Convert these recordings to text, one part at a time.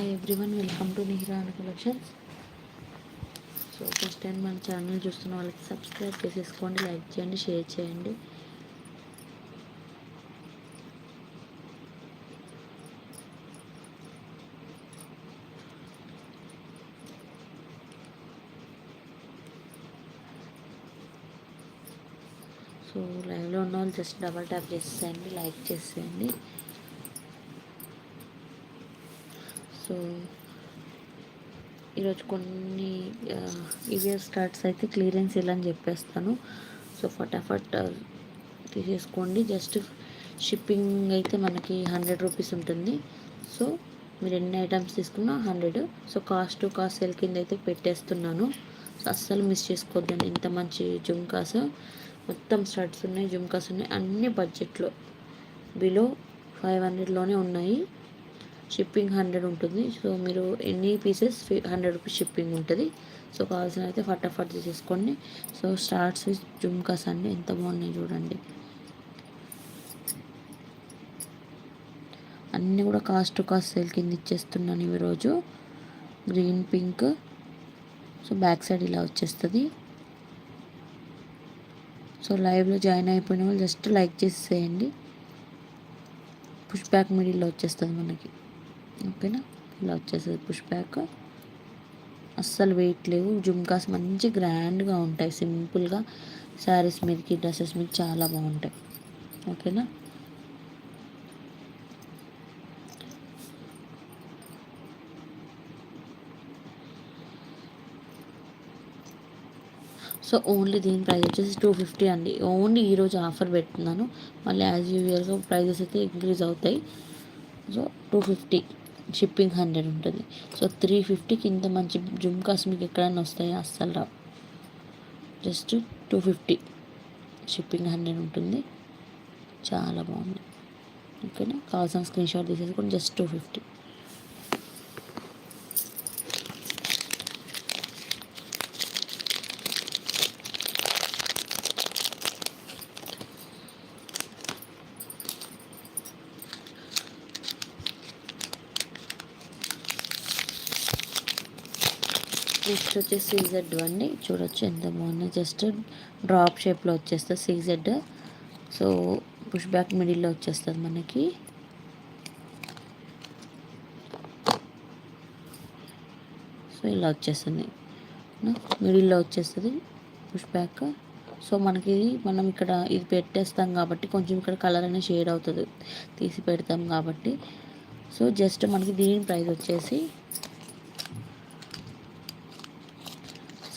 Hi everyone welcome to Nihiran collections so first time మన channel చూస్తున్న వాళ్ళకి subscribe చేసేసుకోండి లైక్ చేయండి షేర్ చేయండి. సో లైవ్లో ఉన్న వాళ్ళు జస్ట్ డబల్ ట్యాప్ చేసేయండి లైక్ చేసేయండి. సో ఈరోజు కొన్ని ఇయర్ స్టార్ట్స్ అయితే క్లియరెన్స్ ఇలా అని చెప్పేస్తాను. సో ఫటాఫట్ తీసేసుకోండి. జస్ట్ షిప్పింగ్ అయితే మనకి హండ్రెడ్ రూపీస్ ఉంటుంది. సో మీరు ఎన్ని ఐటమ్స్ తీసుకున్నా hundred. So cost to cost sale కింద అయితే పెట్టేస్తున్నాను. సో అస్సలు మిస్ చేసుకోవద్దండి. ఇంత మంచి జుమ్కాస్. మొత్తం స్టార్ట్స్ ఉన్నాయి జుమ్కాస్ ఉన్నాయి. అన్ని బడ్జెట్లో. బిలో ఫైవ్ హండ్రెడ్లోనే ఉన్నాయి. షిప్పింగ్ హండ్రెడ్ ఉంటుంది. సో మీరు ఎన్ని పీసెస్ హండ్రెడ్ రూపీస్ షిప్పింగ్ ఉంటుంది. సో కావాల్సిన అయితే ఫటాఫట్ తీసేసుకోండి. సో స్టార్ట్స్ విత్ జుమ్కాస్ అండి. ఎంత బాగున్నాయి చూడండి. అన్నీ కూడా కాస్ట్ టు కాస్ట్ సేల్ కింద ఇచ్చేస్తున్నాను ఈరోజు green pink. So back side ఇలా వచ్చేస్తుంది. సో లైవ్లో జాయిన్ అయిపోయిన వాళ్ళు జస్ట్ లైక్ చేసేయండి పుష్ బ్యాక్ మిడిల్లో వచ్చేస్తుంది మనకి. ఓకేనా? ఇలా వచ్చేసేది పుష్ బ్యాక్ అస్సలు వెయిట్ లేవు. జుమ్కాస్ మంచి గ్రాండ్గా ఉంటాయి. సింపుల్గా శారీస్ మీదకి డ్రెస్సెస్ మీద చాలా బాగుంటాయి. ఓకేనా? సో ఓన్లీ దీని ప్రైస్ వచ్చేసి టూ ఫిఫ్టీ అండి. ఓన్లీ ఈరోజు ఆఫర్ పెడుతున్నాను. మళ్ళీ యాజ్ యూజువల్గా ప్రైజెస్ అయితే ఇంక్రీజ్ అవుతాయి. So two fifty shipping hundred ఉంటుంది. సో త్రీ ఫిఫ్టీకి ఇంత మంచి జుమ్కాస్ మీకు ఎక్కడైనా వస్తాయి? అస్సలు రావు. Just two fifty shipping hundred ఉంటుంది. చాలా బాగుంది. ఓకేనా? కావాల్సిన స్క్రీన్ షాట్ తీసేసుకొని జస్ట్ టూ ఫిఫ్టీ నెక్స్ట్ వచ్చేసి సీజెడ్ అండి చూడొచ్చు. ఎంత బాగుంది. జస్ట్ డ్రాప్ షేప్లో వచ్చేస్తుంది సీజెడ్ సో పుష్ బ్యాక్ మిడిల్లో వచ్చేస్తుంది మనకి. సో ఇలా వచ్చేస్తుంది. మిడిల్లో వచ్చేస్తుంది. Push back. సో మనకి మనం ఇక్కడ ఇది పెట్టేస్తాం కాబట్టి కొంచెం ఇక్కడ కలర్ అనేది షేడ్ అవుతుంది. తీసి పెడతాం కాబట్టి. సో జస్ట్ మనకి దీని ప్రైస్ వచ్చేసి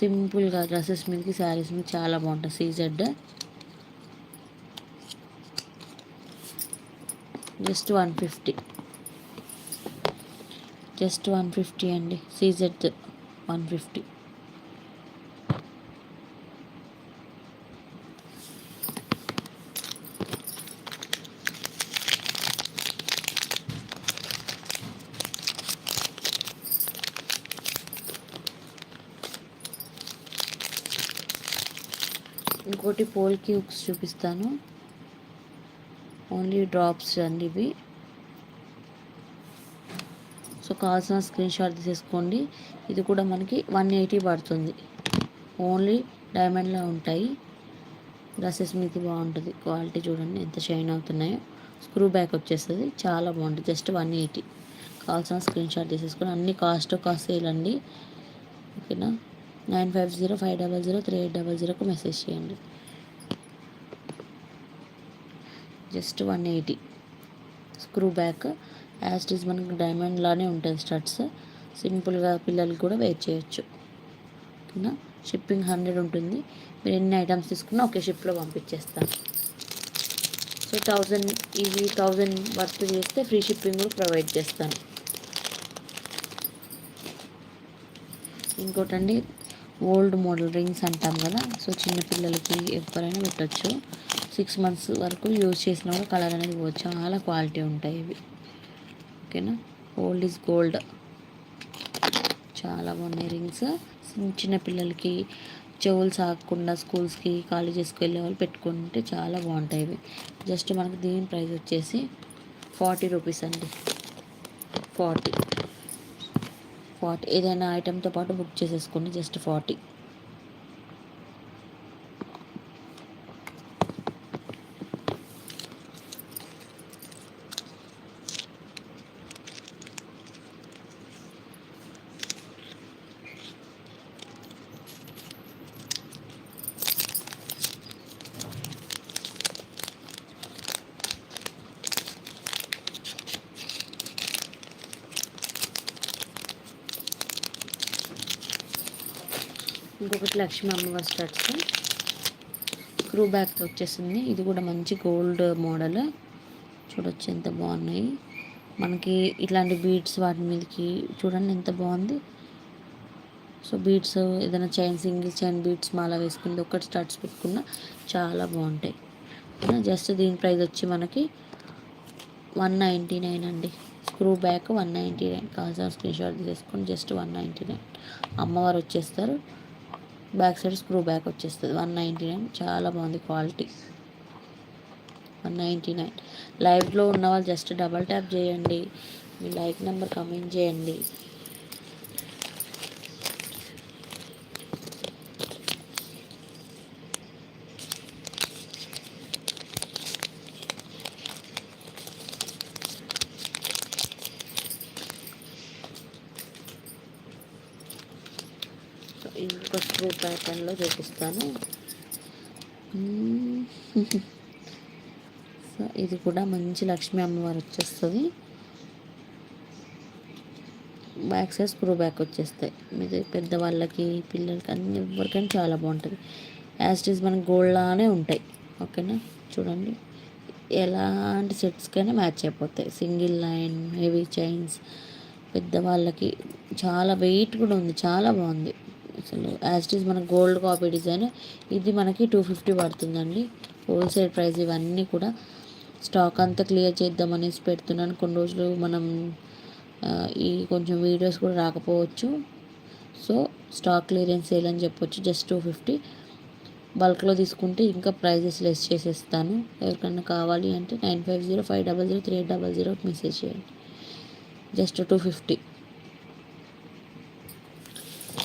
సింపుల్గా డ్రెస్సెస్ మీదకి శారీస్ మీద చాలా బాగుంటుంది CZ just one fifty. Just one fifty అండి. CZ one fifty. ఇంకోటి పోల్కి హుక్స్ చూపిస్తాను. ఓన్లీ డ్రాప్స్ అండి ఇవి. సో కావాల్సిన స్క్రీన్ షాట్ తీసేసుకోండి. ఇది కూడా మనకి వన్ ఎయిటీ పడుతుంది. ఓన్లీ డైమండ్లో ఉంటాయి. డ్రెస్సెస్ మీకు బాగుంటుంది. క్వాలిటీ చూడండి ఎంత షైన్ అవుతున్నాయో. స్క్రూ బ్యాక్ వచ్చేస్తుంది. చాలా బాగుంటుంది. జస్ట్ వన్ ఎయిటీ కావాల్సిన స్క్రీన్ షాట్ తీసేసుకొని అన్ని కాస్ట్ కాస్ట్ అండి. ఓకేనా nine five zero five double zero three eight double జీరోకు message చేయండి. Just one eighty. Screw back as is మనకి డైమండ్లానే ఉంటుంది స్టడ్స్. సింపుల్గా పిల్లలకి కూడా వేర్ చేయొచ్చు. ఓకేనా? షిప్పింగ్ హండ్రెడ్ ఉంటుంది. మీరు ఎన్ని ఐటమ్స్ తీసుకున్నా ఒకే షిప్లో పంపించేస్తాను సో థౌజండ్ ఇవి థౌజండ్ వర్త్ చేస్తే ఫ్రీ షిప్పింగ్ కూడా ప్రొవైడ్ చేస్తాను. ఇంకోటండి ఓల్డ్ మోడల్ రింగ్స్ అంటాం కదా సో చిన్నపిల్లలకి ఎవరైనా పెట్టచ్చు. సిక్స్ మంత్స్ వరకు యూజ్ చేసినా కూడా కలర్ అనేది పోదు చాలా క్వాలిటీ ఉంటాయి ఇవి. ఓకేనా ఓల్డ్ ఈజ్ గోల్డ్ చాలా బాగున్నాయి రింగ్స్ చిన్న పిల్లలకి చెవులు సాగకుండా స్కూల్స్కి కాలేజెస్కి వెళ్ళే వాళ్ళు పెట్టుకుంటే చాలా బాగుంటాయి ఇవి. జస్ట్ మనకు దీని ప్రైస్ వచ్చేసి ఫార్టీ రూపీస్ అండి. ఫార్టీ ఫార్టీ ఏదైనా ఐటెంతో పాటు బుక్ చేసేసుకోండి. జస్ట్ ఫార్టీ ఇంకొకటి లక్ష్మీ అమ్మవారి స్టడ్స్. స్క్రూ బ్యాక్ వచ్చేసింది. ఇది కూడా మంచి గోల్డ్ మోడల్. చూడొచ్చు ఎంత బాగున్నాయి. మనకి ఇట్లాంటి బీడ్స్ వాటి మీదకి చూడండి ఎంత బాగుంది. సో బీడ్స్ ఏదైనా చైన్ సింగిల్ చైన్ బీడ్స్ మాల వేసుకుంది. ఒకటి స్టార్ట్స్ పెట్టుకున్న చాలా బాగుంటాయి. జస్ట్ దీని ప్రైస్ వచ్చి మనకి వన్ నైంటీ నైన్ అండి. Screw back one ninety nine. కావాల్సిన స్క్రీన్ షాట్ తీసేసుకొని జస్ట్ వన్ నైంటీ నైన్. అమ్మవారు వచ్చేస్తారు. బ్యాక్ సైడ్ స్క్రూ బ్యాక్ వచ్చేస్తుంది. One ninety nine. చాలా బాగుంది క్వాలిటీ. One ninety nine. లైవ్లో ఉన్న వాళ్ళు జస్ట్ డబల్ ట్యాప్ చేయండి. మీ లైక్ నెంబర్ కమెంట్ చేయండి ఇంకొక స్క్రూ ప్యాటర్న్లో చూపిస్తాను. సో ఇది కూడా మంచి లక్ష్మీ అమ్మవారు వచ్చేస్తుంది. బ్యాక్ సైడ్ స్క్రూ బ్యాక్ వచ్చేస్తాయి. మీద పెద్దవాళ్ళకి పిల్లలకి అన్ని ఎవరికైనా చాలా బాగుంటుంది. యాజ్ ఇస్ మనకి గోల్డ్ లానే ఉంటాయి. ఓకేనా? చూడండి. ఎలాంటి సెట్స్కైనా మ్యాచ్ అయిపోతాయి. సింగిల్ లైన్ హెవీ చైన్స్ పెద్దవాళ్ళకి చాలా వెయిట్ కూడా ఉంది. చాలా బాగుంది. అసలు యాజ్ ఇట్ ఈస్ మన గోల్డ్ కాపీ డిజైన్ ఇది మనకి టూ ఫిఫ్టీ పడుతుందండి. హోల్సేల్ ప్రైస్ ఇవన్నీ కూడా స్టాక్ అంతా క్లియర్ చేద్దామనేసి పెడుతున్నాను. కొన్ని రోజులు మనం ఈ కొంచెం వీడియోస్ కూడా రాకపోవచ్చు. సో స్టాక్ క్లియరెన్స్ సేల్ అని చెప్పొచ్చు. జస్ట్ టూ ఫిఫ్టీ బల్క్లో తీసుకుంటే ఇంకా ప్రైజెస్ లెస్ చేసేస్తాను. ఎవరికన్నా కావాలి అంటే nine five zero five double zero three double zero message చేయండి. జస్ట్ టూ ఫిఫ్టీ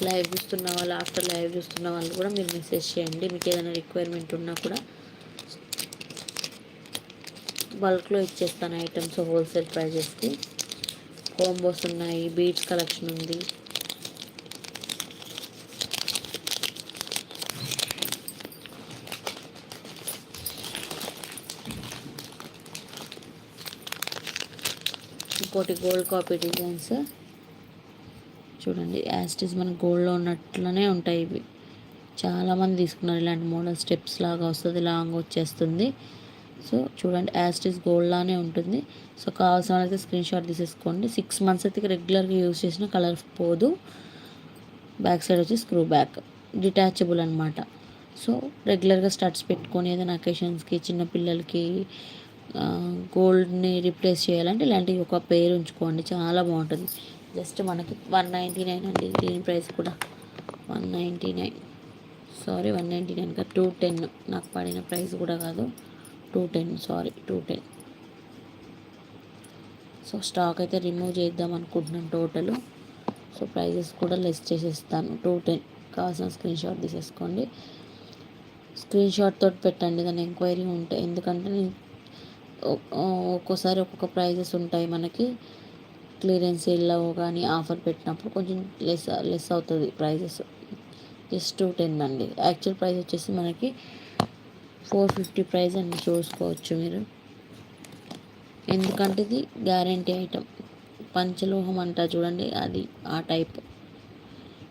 లైవ్ చూస్తున్న వాళ్ళు ఆఫ్టర్ లైవ్ చూస్తున్న వాళ్ళు కూడా మీరు మెసేజ్ చేయండి. మీకు ఏదైనా రిక్వైర్మెంట్ ఉన్నా కూడా బల్క్లో ఇచ్చేస్తాను ఐటమ్స్ హోల్సేల్ ప్రైజెస్కి కోంబోస్ ఉన్నాయి బీట్స్ కలెక్షన్ ఉంది. ఇంకోటి గోల్డ్ కాపీ డిజైన్స్ చూడండి యాస్టిస్ మన గోల్డ్లో ఉన్నట్లనే ఉంటాయి ఇవి. చాలామంది తీసుకున్నారు ఇలాంటి మోడల్ స్టెప్స్ లాగా వస్తుంది లాంగ్ వచ్చేస్తుంది. సో చూడండి యాస్టిస్ గోల్డ్ లానే ఉంటుంది. సో కావాల్సిన వాళ్ళైతే స్క్రీన్ షాట్ తీసేసుకోండి. సిక్స్ మంత్స్ అయితే రెగ్యులర్గా యూజ్ చేసిన కలర్ పోదు. బ్యాక్ సైడ్ వచ్చి స్క్రూ బ్యాక్. డిటాచబుల్ అనమాట సో రెగ్యులర్గా స్టడ్స్ పెట్టుకొని ఏదైనా అకేషన్స్కి చిన్నపిల్లలకి గోల్డ్ని రిప్లేస్ చేయాలంటే ఇలాంటివి ఒక పేరు ఉంచుకోండి. చాలా బాగుంటుంది. జస్ట్ మనకి వన్ నైంటీ నైన్ అండి. దీని ప్రైస్ కూడా one ninety nine. Sorry one ninety nine కాదు టూ టెన్. నాకు పడిన ప్రైస్ కూడా కాదు. Two ten sorry two ten. So stock అయితే రిమూవ్ చేద్దాం అనుకుంటున్నాను టోటల్. సో ప్రైజెస్ కూడా లెస్ చేసేస్తాను. Two ten. కావాల్సిన స్క్రీన్ షాట్ తీసేసుకోండి. స్క్రీన్ షాట్ తోటి పెట్టండి. దాని ఎంక్వైరీ ఉంటాయి ఎందుకంటే నేను ఒక్కోసారి ఒక్కొక్క ప్రైజెస్ ఉంటాయి మనకి. క్లియరెన్స్ సేల్లో కానీ ఆఫర్ పెట్టినప్పుడు కొంచెం లెస్ లెస్ అవుతుంది ప్రైజెస్. జస్ట్ టూ టెన్ అండి. యాక్చువల్ ప్రైస్ వచ్చేసి మనకి ఫోర్ ఫిఫ్టీ ప్రైస్ అని చూసుకోవచ్చు మీరు. ఎందుకంటే ఇది గ్యారంటీ ఐటమ్. పంచలోహం అంట చూడండి అది ఆ టైప్.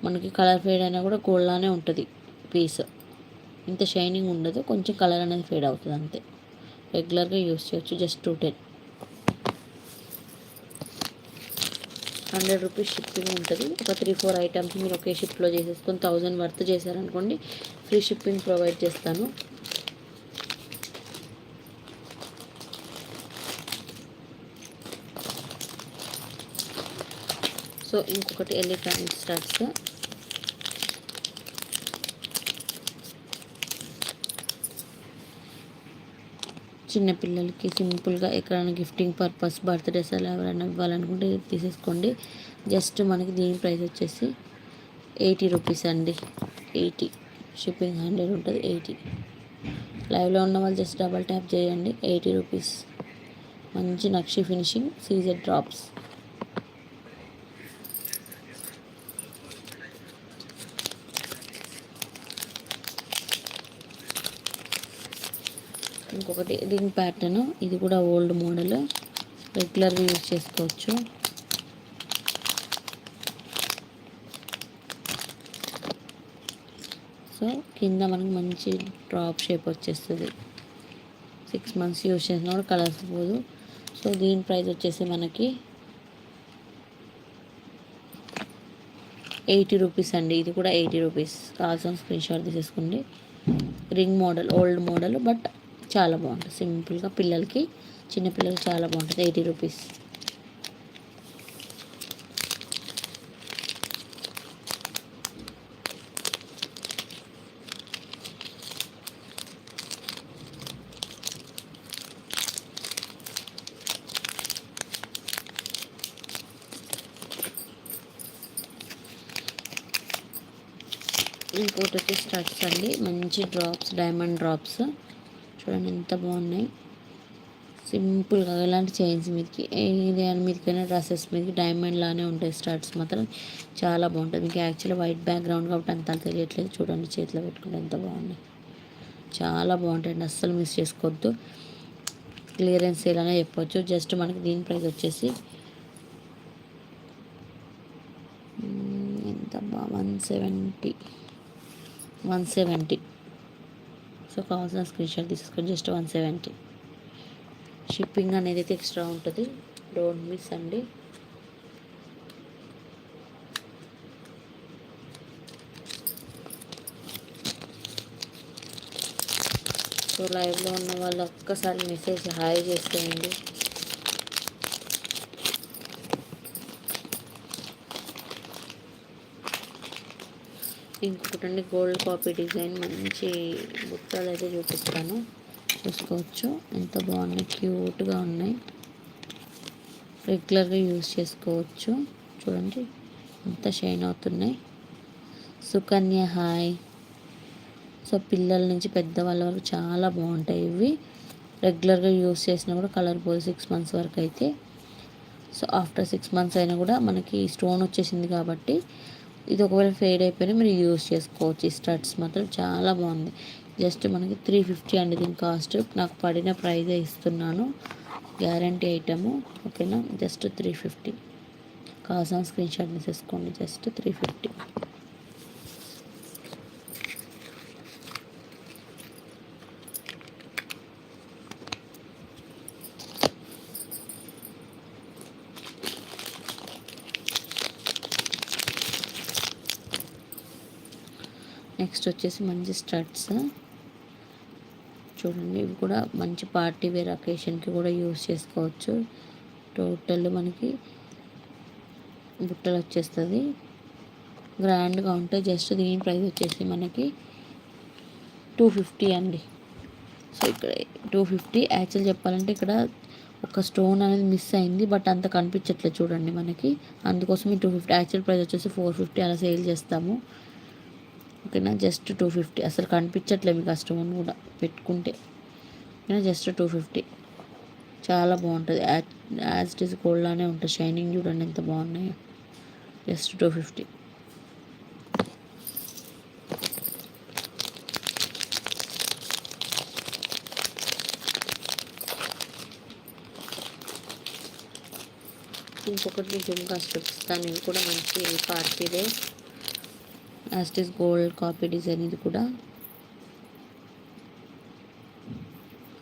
మనకి కలర్ ఫేడ్ అయినా కూడా గోల్డ్లానే ఉంటుంది పీస్. ఇంత షైనింగ్ ఉండదు కొంచెం కలర్ అనేది ఫేడ్ అవుతుంది అంతే. రెగ్యులర్గా యూస్ చేయొచ్చు just two ten. Hundred rupees shipping ఉంటుంది. ఒక త్రీ ఫోర్ ఐటమ్స్ మీరు ఒకే షిప్లో చేసేసుకొని థౌజండ్ వర్త్ చేశారనుకోండి ఫ్రీ షిప్పింగ్ ప్రొవైడ్ చేస్తాను. సో ఇంకొకటి ఎలిఫెంట్ స్టార్ట్స్ చిన్నపిల్లలకి సింపుల్గా ఎక్కడైనా గిఫ్టింగ్ పర్పస్ బర్త్డేస్ అలా ఎవరైనా ఇవ్వాలనుకుంటే తీసేసుకోండి. జస్ట్ మనకి దీని ప్రైస్ వచ్చేసి ఎయిటీ రూపీస్ అండి. ఎయిటీ షిప్పింగ్ హండ్రెడ్ ఉంటుంది ఎయిటీ. లైవ్లో ఉన్న వాళ్ళు జస్ట్ డబల్ ట్యాప్ చేయండి ఎయిటీ రూపీస్. మంచి నక్షి ఫినిషింగ్ సీజెడ్ డ్రాప్స్. ఒకటి రింగ్ ప్యాటర్న్ ఇది కూడా ఓల్డ్ మోడల్ రెగ్యులర్గా యూజ్ చేసుకోవచ్చు. సో కింద మనకి మంచి డ్రాప్ షేప్ వచ్చేస్తుంది. సిక్స్ మంత్స్ యూజ్ చేసిన కూడా కలర్స్ పోదు. సో దీని ప్రైస్ వచ్చేసి మనకి ఎయిటీ రూపీస్ అండి. ఇది కూడా ఎయిటీ రూపీస్ కావాల్సిన స్క్రీన్ షాట్ తీసేసుకోండి. Ring model old model but చాలా బాగుంటుంది. సింపుల్గా పిల్లలకి చిన్నపిల్లలకి చాలా బాగుంటుంది. Eighty rupees. ఇంకోటి వచ్చి స్టడ్స్ అండి. మంచి డ్రాప్స్ డైమండ్ డ్రాప్స్. చూడండి ఎంత బాగున్నాయి. సింపుల్గా ఎలాంటి చైన్స్ మీదకి ఇది మీదకైనా డ్రెస్సెస్ మీదకి డైమండ్ లానే ఉంటాయి స్టార్ట్స్ మాత్రం. చాలా బాగుంటుంది మీకు యాక్చువల్లీ వైట్ బ్యాక్గ్రౌండ్ కాబట్టి అంత తెలియట్లేదు. చూడండి చేతిలో పెట్టుకుంటే ఎంత బాగున్నాయి. చాలా బాగుంటాయండి అస్సలు మిస్ చేసుకోవద్దు. క్లియరెన్స్ ఇలానే చెప్పొచ్చు. జస్ట్ మనకి దీని ప్రైస్ వచ్చేసి ఎంత బా one seventy one seventy. So కావాల్సిన స్క్రీన్ షాట్ తీసుకొని జస్ట్ వన్ సెవెంటీ. షిప్పింగ్ అనేది అయితే ఎక్స్ట్రా ఉంటుంది. డోంట్ మిస్ అండి. సో లైవ్లో ఉన్న వాళ్ళు ఒక్కసారి మెసేజ్ హాయ్ చేసేయండి. ఇంకొకటి అండి గోల్డ్ కాపీ డిజైన్. మంచి బుట్టలు అయితే చూపిస్తాను. చూసుకోవచ్చు. ఎంత బాగున్నాయి క్యూట్గా ఉన్నాయి. రెగ్యులర్గా యూజ్ చేసుకోవచ్చు. చూడండి ఎంత షైన్ అవుతున్నాయి. సుకన్య హాయ్. సో పిల్లల నుంచి పెద్దవాళ్ళ వరకు చాలా బాగుంటాయి ఇవి. రెగ్యులర్గా యూస్ చేసినా కూడా కలర్ పోయి సిక్స్ మంత్స్ వరకు అయితే. సో ఆఫ్టర్ సిక్స్ మంత్స్ అయినా కూడా మనకి స్టోన్ వచ్చేసింది కాబట్టి ఇది ఒకవేళ ఫేడ్ అయిపోయినా మీరు యూస్ చేసుకోవచ్చు. ఈ స్టడ్స్ మాత్రం చాలా బాగుంది. జస్ట్ మనకి త్రీ ఫిఫ్టీ అండి దీని కాస్ట్. నాకు పడిన ప్రైజే ఇస్తున్నాను. Guarantee item. ఓకేనా? జస్ట్ త్రీ ఫిఫ్టీ కావాల్సిన స్క్రీన్ షాట్ తీసేసుకోండి జస్ట్ త్రీ ఫిఫ్టీ నెక్స్ట్ వచ్చేసి మంచి స్టడ్స్. చూడండి ఇవి కూడా మంచి పార్టీ వేర్ అకేషన్కి కూడా యూస్ చేసుకోవచ్చు. టోటల్ మనకి బుట్టలు వచ్చేస్తుంది. గ్రాండ్గా ఉంటే జస్ట్ దీని ప్రైస్ వచ్చేసి మనకి టూ ఫిఫ్టీ అండి. సో ఇక్కడ టూ ఫిఫ్టీ. యాక్చువల్ చెప్పాలంటే ఇక్కడ ఒక స్టోన్ అనేది మిస్ అయింది బట్ అంత కనిపించట్లేదు చూడండి మనకి. అందుకోసం ఈ టూ ఫిఫ్టీ. యాక్చువల్ ప్రైస్ వచ్చేసి ఫోర్ ఫిఫ్టీ అలా సేల్ చేస్తాము. ఓకేనా జస్ట్ టూ ఫిఫ్టీ. అసలు కనిపించట్లే మీకు కస్టమర్ని కూడా పెట్టుకుంటే. ఓకేనా జస్ట్ టూ ఫిఫ్టీ. చాలా బాగుంటుంది. యాజ్ ఇట్ ఈస్ గోల్డ్లానే ఉంటుంది. షైనింగ్ చూడండి ఎంత బాగున్నాయో. Just two fifty. ఇంకొకటి జుమ్కా చూపిస్తాను ఇవి కూడా మంచి పార్టీదే last is gold copy design ఇది కూడా.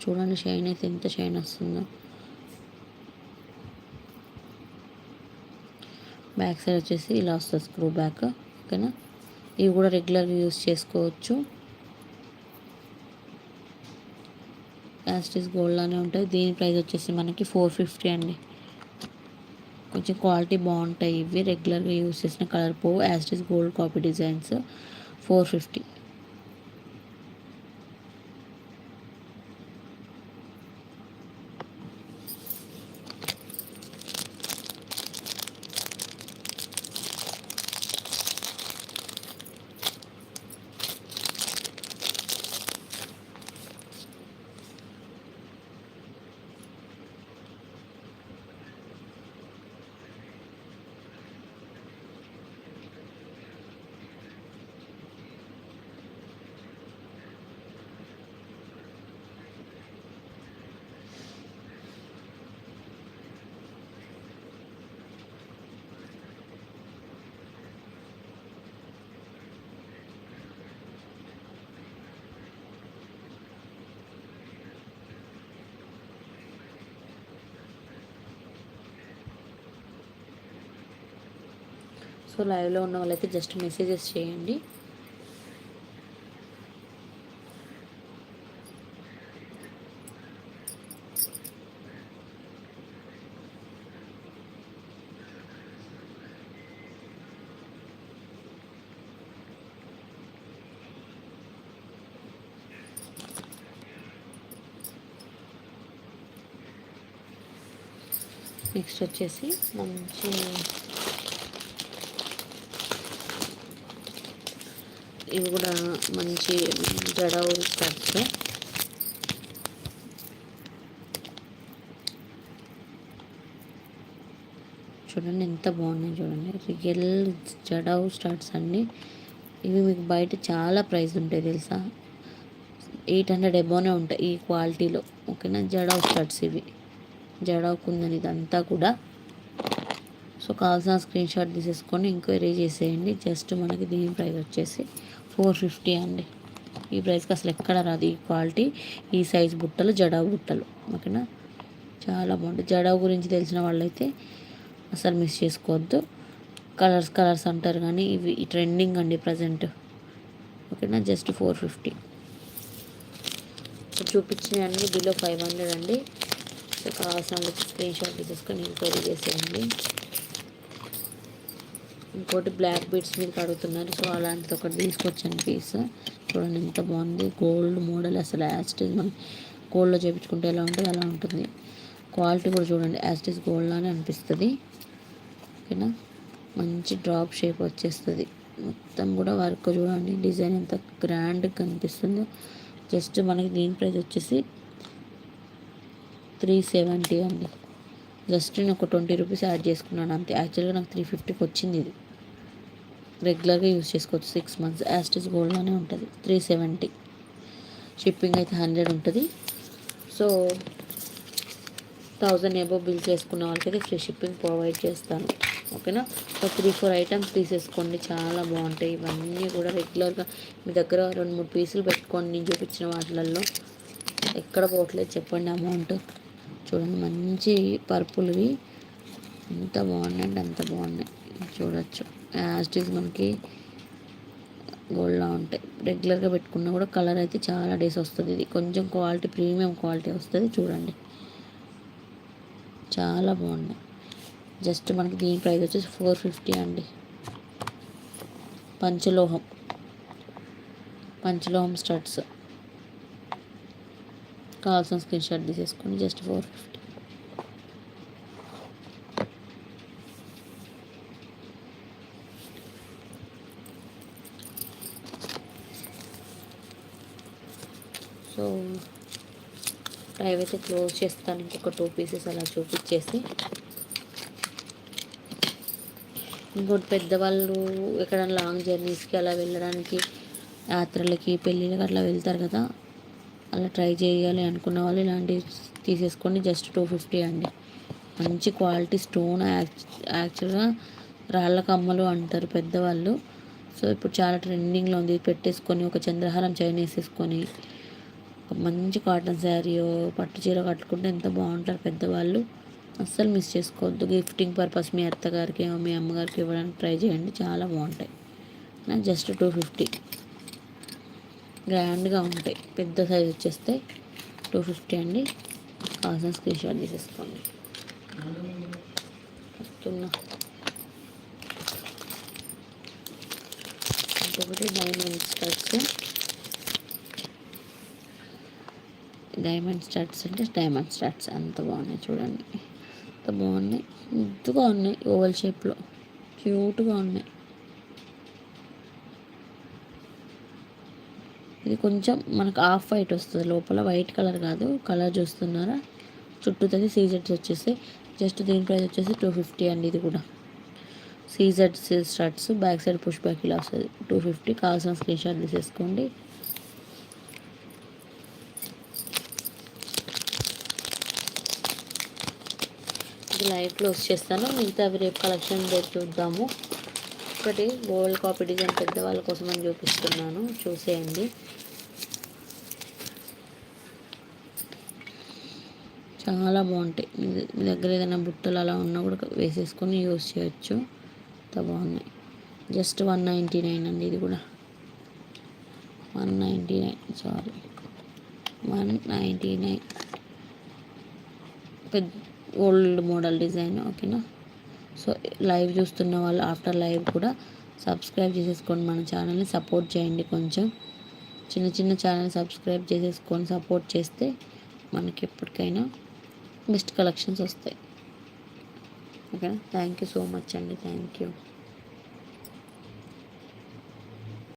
చూడండి షైన్ అయితే ఎంత షైన్ వస్తుందో. బ్యాక్ సైడ్ వచ్చేసి ఇలా వస్తుంది స్క్రూ బ్యాక్ ఓకేనా ఇవి కూడా రెగ్యులర్గా యూస్ చేసుకోవచ్చు. యాస్టిస్ గోల్డ్లానే ఉంటుంది దీని ప్రైస్ వచ్చేసి మనకి ఫోర్ ఫిఫ్టీ అండి. కొంచెం క్వాలిటీ బాగుంటాయి ఇవి రెగ్యులర్గా యూస్ చేసిన కలర్ పోవు as it is gold copy designs four fifty so లైవ్లో ఉన్న వాళ్ళైతే జస్ట్ మెసేజెస్ చేయండి. నెక్స్ట్ వచ్చేసి మంచి ఇవి కూడా మంచి జడవు స్టడ్స్ చూడండి ఎంత బాగున్నాయి చూడండి. రియల్ జడవు స్టార్ట్స్ అండి ఇవి మీకు బయట చాలా ప్రైస్ ఉంటాయి తెలుసా? ఎయిట్ హండ్రెడ్ ఎబోనే ఉంటాయి ఈ క్వాలిటీలో. ఓకేనా? జడవు స్టార్ట్స్ ఇవి. జడవుకుందని ఇదంతా కూడా. సో కావాల్సిన స్క్రీన్ షాట్ తీసేసుకొని ఎంక్వైరీ చేసేయండి. జస్ట్ మనకి దీని ప్రైస్ వచ్చేసి ఫోర్ ఫిఫ్టీ అండి. ఈ ప్రైస్కి అసలు ఎక్కడ రాదు ఈ క్వాలిటీ. ఈ సైజ్ బుట్టలు జడావు బుట్టలు. ఓకేనా? చాలా బాగుంటుంది జడావు గురించి తెలిసిన వాళ్ళైతే అసలు మిస్ చేసుకోవద్దు. కలర్స్ కలర్స్ అంటారు కానీ ఇవి ట్రెండింగ్ అండి ప్రజెంట్. ఓకేనా? Just four fifty. చూపించినవన్నీ below five hundred అండి. సో కావాల్సిన స్క్రీన్ షాట్ తీసేసుకొని ఎంక్వైరీ చేసేయండి. ఇంకోటి బ్లాక్ బీడ్స్ మీకు అడుగుతున్నారు. సో అలాంటిది ఒకటి తీసుకొచ్చాను పీస్ చూడండి ఎంత బాగుంది. గోల్డ్ మోడల్ అసలు యాస్టేజ్ మనం గోల్డ్లో చేయించుకుంటే ఎలా ఉంటుంది అలా ఉంటుంది. క్వాలిటీ కూడా చూడండి. యాస్టేజ్ గోల్డ్ లానే అనిపిస్తుంది. ఓకేనా? మంచి డ్రాప్ షేప్ వచ్చేస్తుంది. మొత్తం కూడా వర్క్ చూడండి. డిజైన్ ఎంత గ్రాండ్గా కనిపిస్తుంది. జస్ట్ మనకి దీని ప్రైస్ వచ్చేసి త్రీ సెవెంటీ అండి. జస్ట్ నేను ఒక ట్వంటీ రూపీస్ యాడ్ చేసుకున్నాను అంతే. యాక్చువల్గా నాకు త్రీ ఫిఫ్టీకి వచ్చింది ఇది. రెగ్యులర్గా యూస్ చేసుకోవచ్చు. సిక్స్ మంత్స్ యాస్టిస్ గోల్డ్లోనే ఉంటుంది. Three seventy. షిప్పింగ్ అయితే హండ్రెడ్ ఉంటుంది. సో థౌజండ్ ఏబో బిల్ చేసుకున్న వాళ్ళకైతే ఫ్రీ షిప్పింగ్ ప్రొవైడ్ చేస్తాను. ఓకేనా? ఒక త్రీ ఫోర్ ఐటమ్స్ తీసేసుకోండి. చాలా బాగుంటాయి. ఇవన్నీ కూడా రెగ్యులర్గా మీ దగ్గర రెండు మూడు పీసులు పెట్టుకోండి నేను చూపించిన వాటిలలో ఎక్కడ పోవట్లేదు చెప్పండి అమౌంట్. చూడండి మంచి పర్పుల్వి. ఎంత బాగున్నాయండి అంత బాగున్నాయి. చూడొచ్చు. యాజ్టీస్ మనకి గోల్డ్లా ఉంటాయి. రెగ్యులర్గా పెట్టుకున్నా కూడా కలర్ అయితే చాలా డేస్ వస్తుంది ఇది. కొంచెం క్వాలిటీ ప్రీమియం క్వాలిటీ వస్తుంది. చూడండి. చాలా బాగున్నాయి. జస్ట్ మనకి దీని ప్రైస్ వచ్చేసి ఫోర్ ఫిఫ్టీ అండి. పంచలోహం. పంచలోహం స్టడ్స్ కావాల్సిన స్క్రీన్ షాట్ తీసేసుకొని just four fifty so drive అయితే క్లోజ్ చేస్తాను. ఇంకొక టూ పీసెస్ అలా చూపించేసి. ఇంకోటి పెద్దవాళ్ళు ఎక్కడైనా లాంగ్ జర్నీస్కి అలా వెళ్ళడానికి యాత్రలకి పెళ్ళిళ్ళకి అట్లా వెళ్తారు కదా. అలా ట్రై చేయాలి అనుకున్న వాళ్ళు ఇలాంటివి తీసేసుకొని జస్ట్ టూ ఫిఫ్టీ అండి. మంచి క్వాలిటీ స్టోన్ యాక్చువల్గా రాళ్ళ కమ్మలు అంటారు పెద్దవాళ్ళు. సో ఇప్పుడు చాలా ట్రెండింగ్లో ఉంది. పెట్టేసుకొని ఒక చంద్రహారం చైన్ వేసేసుకొని ఒక మంచి కాటన్ శారీయో పట్టు చీర కట్టుకుంటే ఎంత బాగుంటారు పెద్దవాళ్ళు. అస్సలు మిస్ చేసుకోవద్దు. గిఫ్టింగ్ పర్పస్ మీ అత్తగారికి మీ అమ్మగారికి ఇవ్వడానికి ట్రై చేయండి. చాలా బాగుంటాయి. నా జస్ట్ టూ ఫిఫ్టీ గ్రాండ్గా ఉంటాయి. పెద్ద సైజ్ వచ్చేస్తే టూ ఫిఫ్టీ అండి. కావాల్సిన స్క్రీన్ షాట్ తీసేసుకోండి. వస్తున్నా. ఇంకొకటి డైమండ్ స్టడ్స్ డైమండ్ స్టార్ట్స్ అంటే డైమండ్ స్టార్ట్స్ అంత బాగున్నాయి చూడండి. అంత బాగున్నాయి. ముద్దుగా ఉన్నాయి ఓవల్ షేప్లో. క్యూట్గా ఉన్నాయి. ఇది కొంచెం మనకు ఆఫ్ వైట్ వస్తుంది. లోపల వైట్ కలర్ కాదు. కలర్ చూస్తున్నారా? చుట్టూతో సీజెడ్స్ వచ్చేసి జస్ట్ దీని ప్రైస్ వచ్చేసి టూ ఫిఫ్టీ అండి ఇది కూడా. CZ studs back side push back ఇలా వస్తుంది. Two fifty. కావాల్సిన స్క్రీన్ షాట్ తీసేసుకోండి. లైవ్ క్లోజ్ చేస్తాను. మిగతా రేపు కలెక్షన్ రేపు చూద్దాము. ఒకటి గోల్డ్ కాపీ డిజైన్ పెద్దవాళ్ళ కోసం అని చూపిస్తున్నాను. చూసేయండి. చాలా బాగుంటాయి. మీ దగ్గర ఏదైనా బుట్టలు అలా ఉన్నా కూడా వేసేసుకొని యూజ్ చేయొచ్చు. అంత బాగున్నాయి. జస్ట్ వన్ నైంటీ నైన్ అండి ఇది కూడా. One ninety nine. Sorry. One ninety nine. పెద్ద ఓల్డ్ మోడల్ డిజైన్ ఓకేనా? సో లైవ్ చూస్తున్న వాళ్ళు ఆఫ్టర్ లైవ్ కూడా సబ్స్క్రైబ్ చేసేసుకోండి మన ఛానల్ని సపోర్ట్ చేయండి కొంచెం. చిన్న చిన్న ఛానల్ సబ్స్క్రైబ్ చేసేసుకొని సపోర్ట్ చేస్తే మనకి ఎప్పటికైనా బెస్ట్ కలెక్షన్స్ వస్తాయి. ఓకేనా? థ్యాంక్ యూ సో మచ్ అండి. Thank you.